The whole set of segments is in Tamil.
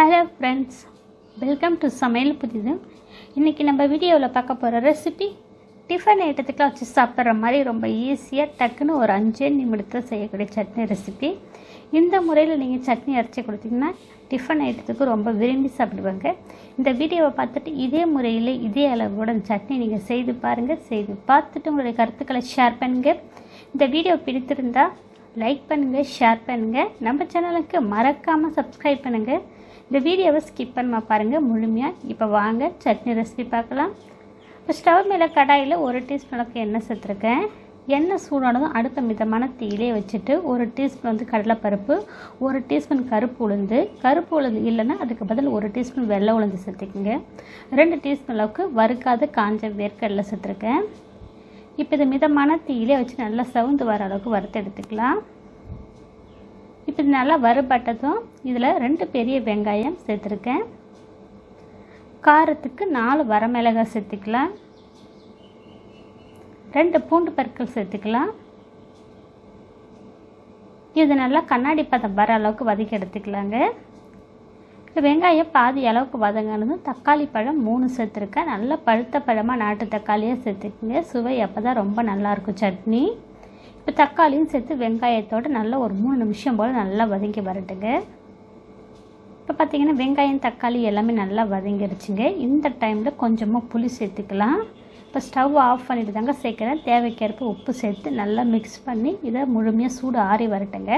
ஹலோ ஃப்ரெண்ட்ஸ் வெல்கம் டு சமையல் புதிது. இன்றைக்கி நம்ம வீடியோவில் பார்க்க போகிற ரெசிபி டிஃபன் ஐட்டத்துக்குலாம் வச்சு சாப்பிட்ற மாதிரி ரொம்ப ஈஸியாக டக்குன்னு ஒரு அஞ்சே நிமிடத்தில் செய்யக்கூடிய சட்னி ரெசிபி இந்த முறையில் நீங்கள் சட்னி அரைச்சி கொடுத்தீங்கன்னா டிஃபன் ஐட்டத்துக்கு ரொம்ப விரும்பி சாப்பிடுவாங்க. இந்த வீடியோவை பார்த்துட்டு இதே முறையில் இதே அளவோட சட்னி நீங்கள் செய்து பாருங்கள் செய்து பார்த்துட்டு உங்களுடைய கருத்துக்களை ஷேர் பண்ணுங்கள் இந்த வீடியோ பிடித்திருந்தால் லைக் பண்ணுங்கள் ஷேர் பண்ணுங்கள் நம்ம சேனலுக்கு மறக்காமல் சப்ஸ்கிரைப் பண்ணுங்கள் இந்த வீடியோவை ஸ்கிப் பண்ணாம பாருங்கள் முழுமையாக இப்போ வாங்க சட்னி ரெசிபி பார்க்கலாம். இப்போ ஸ்டவ் மேலே கடாயில் ஒரு டீஸ்பூன் அளவுக்கு எண்ணெய் சேர்த்துருக்கேன். எண்ணெய் சூடானதும் அடுத்த மிதமான தீயிலே வச்சுட்டு ஒரு டீஸ்பூன் வந்து கடலைப்பருப்பு ஒரு டீஸ்பூன் கருப்பு உளுந்து. கருப்பு உளுந்து இல்லைன்னா அதுக்கு பதில் ஒரு டீஸ்பூன் வெள்ளை உளுந்து சேர்த்துக்குங்க. ரெண்டு டீஸ்பூன் அளவுக்கு வறுக்காத காஞ்ச வேர்க்கடலை சேர்த்துருக்கேன். இப்போ இது மிதமான தீயிலே வச்சு நல்லா சவுந்து வர அளவுக்கு வறுத்து எடுத்துக்கலாம். இப்போ இது நல்லா வறுபட்டதும் இதில் ரெண்டு பெரிய வெங்காயம் சேர்த்துருக்கேன். காரத்துக்கு நாலு வரமிளகாய் சேர்த்துக்கலாம். ரெண்டு பூண்டு பற்கள் சேர்த்துக்கலாம். இது நல்லா கண்ணாடி பதம் வர அளவுக்கு வதக்கி எடுத்துக்கலாங்க. இப்போ வெங்காயம் பாதி அளவுக்கு வதங்கினதும் தக்காளி பழம் மூணு சேர்த்துருக்கேன். நல்லா பழுத்த பழமாக நாட்டு தக்காளியாக சேர்த்துக்குங்க. சுவை அப்போ தான் ரொம்ப நல்லாயிருக்கும் சட்னி. இப்போ தக்காளியும் சேர்த்து வெங்காயத்தோடு நல்லா ஒரு மூணு நிமிஷம் போல் நல்லா வதங்கி வரட்டுங்க. இப்போ பார்த்தீங்கன்னா வெங்காயம் தக்காளி எல்லாமே நல்லா வதங்கிடுச்சுங்க இந்த டைமில் கொஞ்சமாக புளி சேர்த்துக்கலாம். இப்போ ஸ்டவ் ஆஃப் பண்ணிட்டு தாங்க சேர்க்குறேன். தேவைக்கேற்ப உப்பு சேர்த்து நல்லா மிக்ஸ் பண்ணி இதை முழுமையாக சூடு ஆறி வரட்டுங்க.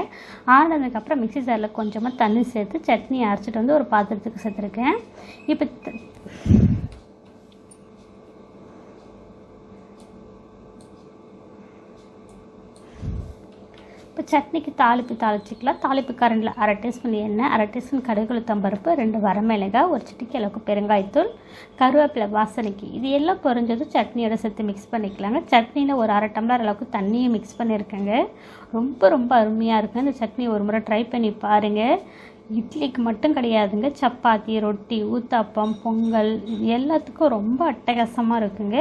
ஆறினதுக்கப்புறம் மிக்ஸி ஜாரில் கொஞ்சமாக தண்ணி சேர்த்து சட்னி அரைச்சிட்டு வந்து ஒரு பாத்திரத்துக்கு சேர்த்துருக்கேன். இப்போ இப்போ சட்னிக்கு தாளிப்பு தாளிச்சிக்கலாம். தாளிப்பு கரண்டில் அரை டீஸ்பூன் எண்ணெய் அரை டீஸ்பூன் கடுகுளுத்தம் பருப்பு ரெண்டு வரமிளகாய் ஒரு சிட்டிக்கு அளவுக்கு பெருங்காயத்தூள் கருவேப்பிலை வாசனைக்கு. இது எல்லாம் பொறிஞ்சதும் சட்னியோட சேர்த்து மிக்ஸ் பண்ணிக்கலாங்க. சட்னியில் ஒரு அரை டம்ளர் அளவுக்கு தண்ணியும் மிக்ஸ் பண்ணியிருக்கேங்க ரொம்ப ரொம்ப அருமையாக இருக்குது இந்த சட்னி ஒரு முறை ட்ரை பண்ணி பாருங்கள் இட்லிக்கு மட்டும் கிடையாதுங்க. சப்பாத்தி ரொட்டி ஊத்தாப்பம் பொங்கல் இது எல்லாத்துக்கும் ரொம்ப அட்டகாசமாக இருக்குங்க.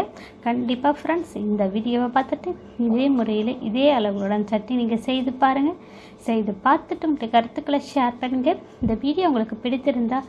கண்டிப்பாக ஃப்ரெண்ட்ஸ் இந்த வீடியோவை பார்த்துட்டு இதே முறையில் இதே அளவுடன் சட்னி நீங்கள் செய்து பாருங்கள் செய்து பார்த்துட்டு உங்களுக்கு கருத்துக்களை ஷேர் பண்ணுங்கள் இந்த வீடியோ உங்களுக்கு பிடித்திருந்தால்